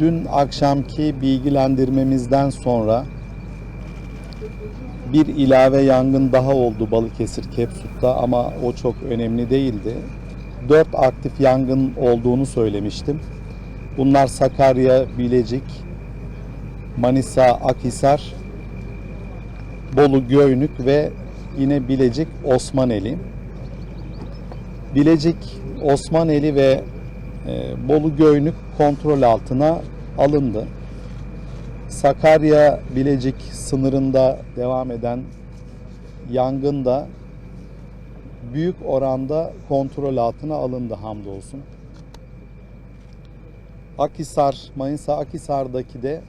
Dün akşamki bilgilendirmemizden sonra bir ilave yangın daha oldu Balıkesir Kepsut'ta ama o çok önemli değildi. Dört aktif yangın olduğunu söylemiştim. Bunlar Sakarya, Bilecik, Manisa, Akhisar, Bolu, Göynük ve yine Bilecik, Osmaneli. Bilecik, Osmaneli ve e, Bolu Göynük kontrol altına alındı. Sakarya Bilecik sınırında devam eden yangın da büyük oranda kontrol altına alındı hamdolsun. Akhisar, Manisa Akhisar'daki de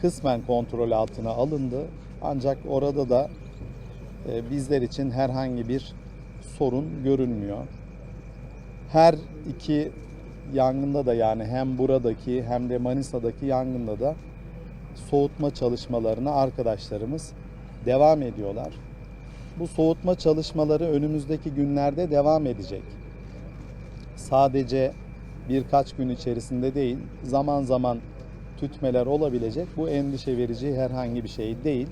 kısmen kontrol altına alındı. Ancak orada da e, bizler için herhangi bir sorun görünmüyor. Her iki yangında da yani hem buradaki hem de Manisa'daki yangında da soğutma çalışmalarına arkadaşlarımız devam ediyorlar. Bu soğutma çalışmaları önümüzdeki günlerde devam edecek. Sadece birkaç gün içerisinde değil, zaman zaman tütmeler olabilecek. Bu endişe verici herhangi bir şey değil.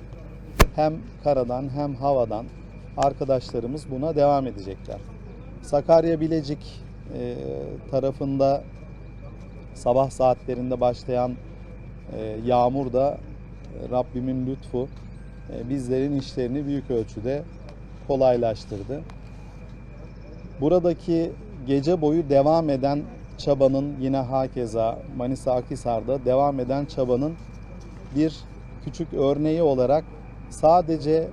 Hem karadan hem havadan arkadaşlarımız buna devam edecekler. Sakarya Bilecik e, tarafında sabah saatlerinde başlayan e, yağmur da e, Rabbimin lütfu e, bizlerin işlerini büyük ölçüde kolaylaştırdı. Buradaki gece boyu devam eden çabanın yine hakeza Manisa Akhisar'da devam eden çabanın bir küçük örneği olarak sadece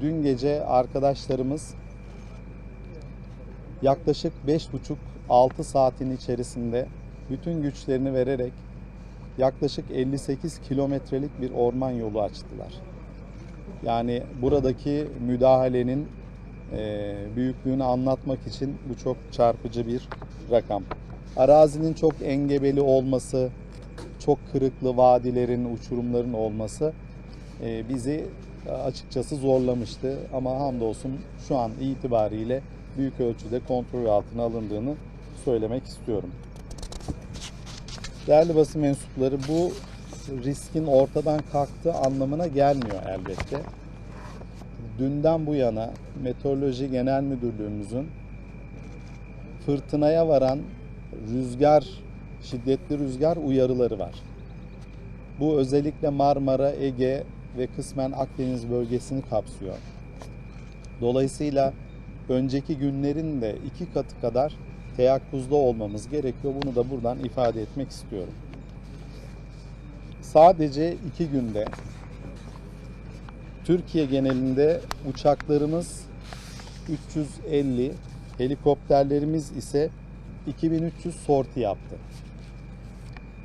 dün gece arkadaşlarımız yaklaşık 5,5-6 saatin içerisinde bütün güçlerini vererek yaklaşık 58 kilometrelik bir orman yolu açtılar. Yani buradaki müdahalenin e, büyüklüğünü anlatmak için bu çok çarpıcı bir rakam. Arazinin çok engebeli olması, çok kırıklı vadilerin, uçurumların olması e, bizi açıkçası zorlamıştı. Ama hamdolsun şu an itibariyle büyük ölçüde kontrol altına alındığını söylemek istiyorum. Değerli basın mensupları bu riskin ortadan kalktığı anlamına gelmiyor elbette. Dünden bu yana Meteoroloji Genel Müdürlüğümüzün fırtınaya varan rüzgar, şiddetli rüzgar uyarıları var. Bu özellikle Marmara, Ege ve kısmen Akdeniz bölgesini kapsıyor. Dolayısıyla önceki günlerin de iki katı kadar teyakkuzda olmamız gerekiyor. Bunu da buradan ifade etmek istiyorum. Sadece iki günde Türkiye genelinde uçaklarımız 350, helikopterlerimiz ise 2300 sorti yaptı.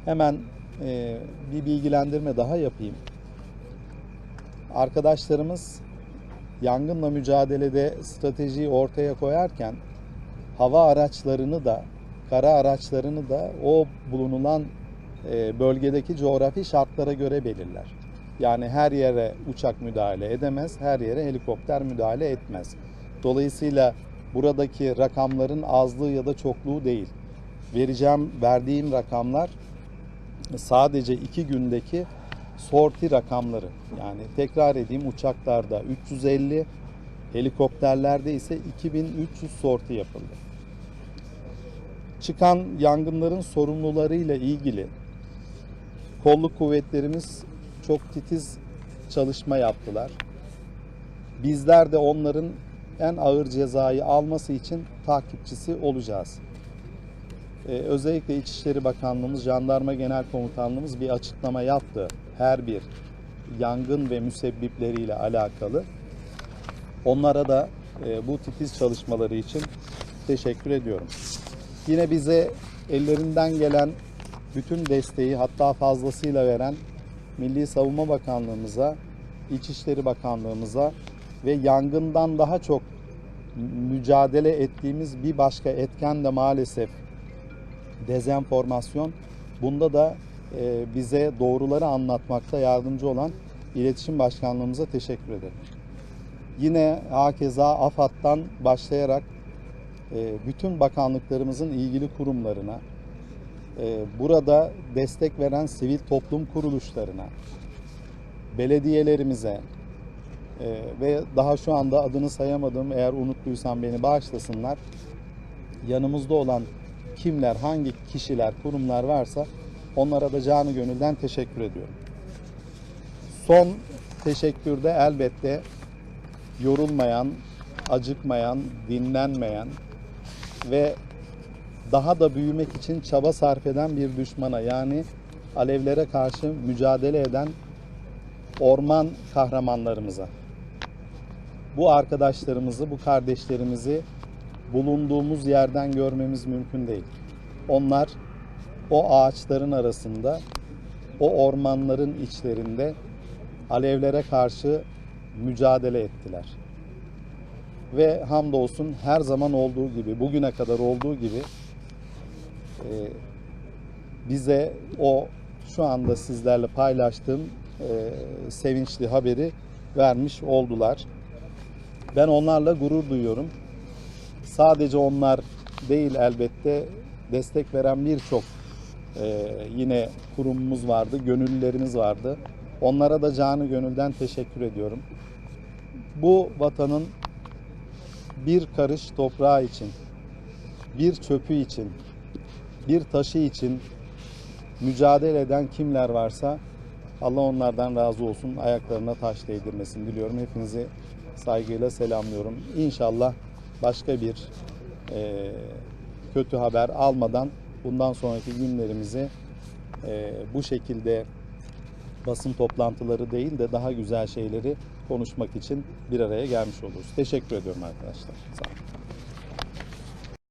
Hemen e, bir bilgilendirme daha yapayım. Arkadaşlarımız yangınla mücadelede stratejiyi ortaya koyarken hava araçlarını da kara araçlarını da o bulunulan e, bölgedeki coğrafi şartlara göre belirler. Yani her yere uçak müdahale edemez, her yere helikopter müdahale etmez. Dolayısıyla buradaki rakamların azlığı ya da çokluğu değil. Vereceğim, verdiğim rakamlar sadece iki gündeki sorti rakamları. Yani tekrar edeyim uçaklarda 350, helikopterlerde ise 2300 sorti yapıldı. Çıkan yangınların sorumlularıyla ilgili kolluk kuvvetlerimiz çok titiz çalışma yaptılar. Bizler de onların en ağır cezayı alması için takipçisi olacağız. Ee, özellikle İçişleri Bakanlığımız, Jandarma Genel Komutanlığımız bir açıklama yaptı. Her bir yangın ve müsebbipleriyle alakalı. Onlara da e, bu titiz çalışmaları için teşekkür ediyorum. Yine bize ellerinden gelen bütün desteği hatta fazlasıyla veren Milli Savunma Bakanlığımıza, İçişleri Bakanlığımıza ve yangından daha çok mücadele ettiğimiz bir başka etken de maalesef dezenformasyon. Bunda da e, bize doğruları anlatmakta yardımcı olan İletişim Başkanlığımıza teşekkür ederim. Yine hakeza AFAD'dan başlayarak bütün bakanlıklarımızın ilgili kurumlarına, e, burada destek veren sivil toplum kuruluşlarına, belediyelerimize e, ve daha şu anda adını sayamadım eğer unuttuysam beni bağışlasınlar. Yanımızda olan kimler, hangi kişiler, kurumlar varsa onlara da canı gönülden teşekkür ediyorum. Son teşekkürde elbette yorulmayan, acıkmayan, dinlenmeyen ve daha da büyümek için çaba sarf eden bir düşmana yani alevlere karşı mücadele eden orman kahramanlarımıza. Bu arkadaşlarımızı, bu kardeşlerimizi bulunduğumuz yerden görmemiz mümkün değil. Onlar o ağaçların arasında, o ormanların içlerinde alevlere karşı mücadele ettiler. Ve hamdolsun her zaman olduğu gibi, bugüne kadar olduğu gibi e, bize o şu anda sizlerle paylaştığım e, sevinçli haberi vermiş oldular. Ben onlarla gurur duyuyorum. Sadece onlar değil elbette destek veren birçok e, yine kurumumuz vardı, gönüllülerimiz vardı. Onlara da canı gönülden teşekkür ediyorum. Bu vatanın bir karış toprağı için, bir çöpü için, bir taşı için mücadele eden kimler varsa Allah onlardan razı olsun. Ayaklarına taş değdirmesin diliyorum. Hepinizi saygıyla selamlıyorum. İnşallah başka bir e, kötü haber almadan bundan sonraki günlerimizi e, bu şekilde basın toplantıları değil de daha güzel şeyleri konuşmak için bir araya gelmiş oluruz. Teşekkür ediyorum arkadaşlar. Sağ olun.